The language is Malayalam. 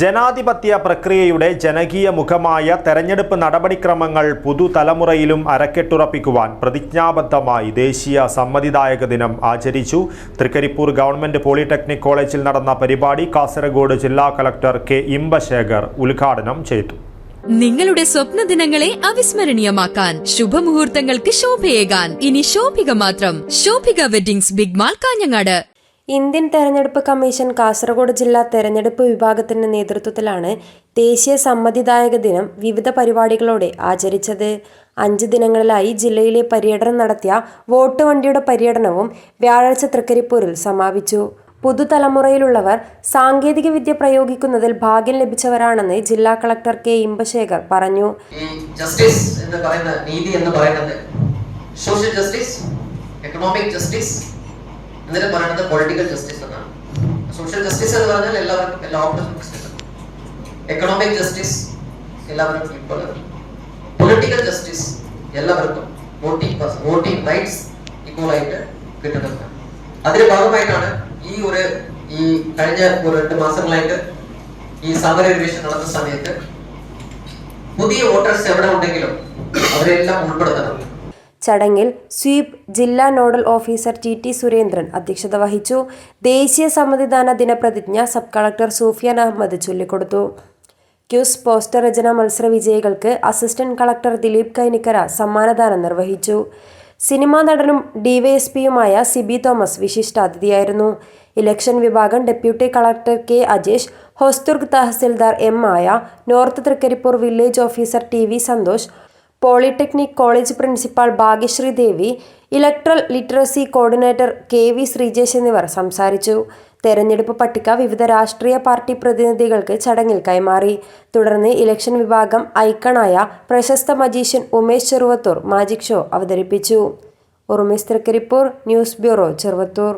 ജനാധിപത്യ പ്രക്രിയയുടെ ജനകീയ മുഖമായ തെരഞ്ഞെടുപ്പ് നടപടിക്രമങ്ങൾ പുതുതലമുറയിലും അരക്കെട്ടുറപ്പിക്കുവാൻ പ്രതിജ്ഞാബദ്ധമായി ദേശീയ സമ്മതിദായക ദിനം ആചരിച്ചു. തൃക്കരിപ്പൂർ ഗവൺമെന്റ് പോളിടെക്നിക് കോളേജിൽ നടന്ന പരിപാടി കാസർഗോഡ് ജില്ലാ കളക്ടർ കെ ഇമ്പശേഖർ ഉദ്ഘാടനം ചെയ്തു. നിങ്ങളുടെ സ്വപ്ന ദിനങ്ങളെ അവിസ്മരണീയമാക്കാൻ ശുഭമുഹൂർത്തങ്ങൾക്ക് ശോഭയേകാൻ. ഇനി ശോഭിക മാത്രം. Shobhika weddings big mall Kanhangad. Indian തെരഞ്ഞെടുപ്പ് കമ്മീഷൻ കാസർഗോഡ് ജില്ലാ തെരഞ്ഞെടുപ്പ് വിഭാഗത്തിന്റെ നേതൃത്വത്തിലാണ് ദേശീയ സമ്മതിദായക ദിനം വിവിധ പരിപാടികളോടെ ആചരിച്ചത്. അഞ്ച് ദിനങ്ങളിലായി ജില്ലയിലെ പര്യടനം നടത്തിയ വോട്ട് വണ്ടിയുടെ പര്യടനവും വ്യാഴാഴ്ച തൃക്കരിപ്പൂരിൽ സമാപിച്ചു. പുതുതലമുറയിലുള്ളവർ സാങ്കേതിക വിദ്യ പ്രയോഗിക്കുന്നതിൽ ഭാഗ്യം ലഭിച്ചവരാണെന്ന് ജില്ലാ കളക്ടർ കെ ഇമ്പശേഖർ പറഞ്ഞു. ജസ്റ്റിസ് എന്ന് പറയുന്ന നീതി എന്ന് പറയുന്നത് സോഷ്യൽ ജസ്റ്റിസ് എക്കണോമിക് ജസ്റ്റിസ് എന്നിട്ട് പറയുന്നത് പൊളിറ്റിക്കൽ ജസ്റ്റിസ് എന്നാണ്. സോഷ്യൽ ജസ്റ്റിസ് എന്ന് പറഞ്ഞാൽ എല്ലാവർക്കും എല്ലാവർക്കും ജസ്റ്റിസ് എക്കണോമിക് ജസ്റ്റിസ് എല്ലാവർക്കും ഇപ്പോൾ പൊളിറ്റിക്കൽ ജസ്റ്റിസ് എല്ലാവർക്കും വോട്ടിംഗ് വോട്ടിംഗ് റൈറ്റ്സ് ഈക്വൽ ആയിട്ട് കിട്ടുന്നുണ്ട്. അതിന്റെ ഭാഗമായിട്ടാണ് ഈ ഒരു ഈ കഴിഞ്ഞ ഒരു രണ്ട് മാസങ്ങളായിട്ട് ഈ സമര റിവിഷൻ നടന്ന സമയത്ത് പുതിയ വോട്ടേഴ്സ് എവിടെ ഉണ്ടെങ്കിലും അവരെല്ലാം ഉൾപ്പെടുത്തണം. ചടങ്ങിൽ സ്വീപ് ജില്ലാ nodal officer T T Surendran അധ്യക്ഷത വഹിച്ചു. ദേശീയ സമ്മതിദാന ദിനപ്രതിജ്ഞ സബ് കളക്ടർ സൂഫിയാൻ അഹമ്മദ് ചൊല്ലിക്കൊടുത്തു. ക്യൂസ് പോസ്റ്റർ രചന മത്സര വിജയികൾക്ക് അസിസ്റ്റന്റ് കളക്ടർ ദിലീപ് കൈനിക്കര സമ്മാനദാനം നിർവഹിച്ചു. സിനിമാ നടനും ഡിവൈഎസ്പിയുമായ സിബി തോമസ് വിശിഷ്ടാതിഥിയായിരുന്നു. ഇലക്ഷൻ വിഭാഗം deputy collector K Ajesh Hosdurg tahsildar M ആയ north Trikaripur village officer T V Santhosh polytechnic college principal Bhagyashree Devi electoral literacy coordinator K V Sreejesh എന്നിവർ സംസാരിച്ചു. തെരഞ്ഞെടുപ്പ് പട്ടിക വിവിധ രാഷ്ട്രീയ പാർട്ടി പ്രതിനിധികൾക്ക് ചടങ്ങിൽ കൈമാറി. തുടർന്ന് ഇലക്ഷൻ വിഭാഗം ഐക്കണായ പ്രശസ്ത magician Umesh Cheruvathur magic show അവതരിപ്പിച്ചു. ഉറുമേസ് തൃക്കരിപ്പൂർ ന്യൂസ് ബ്യൂറോ ചെറുവത്തൂർ.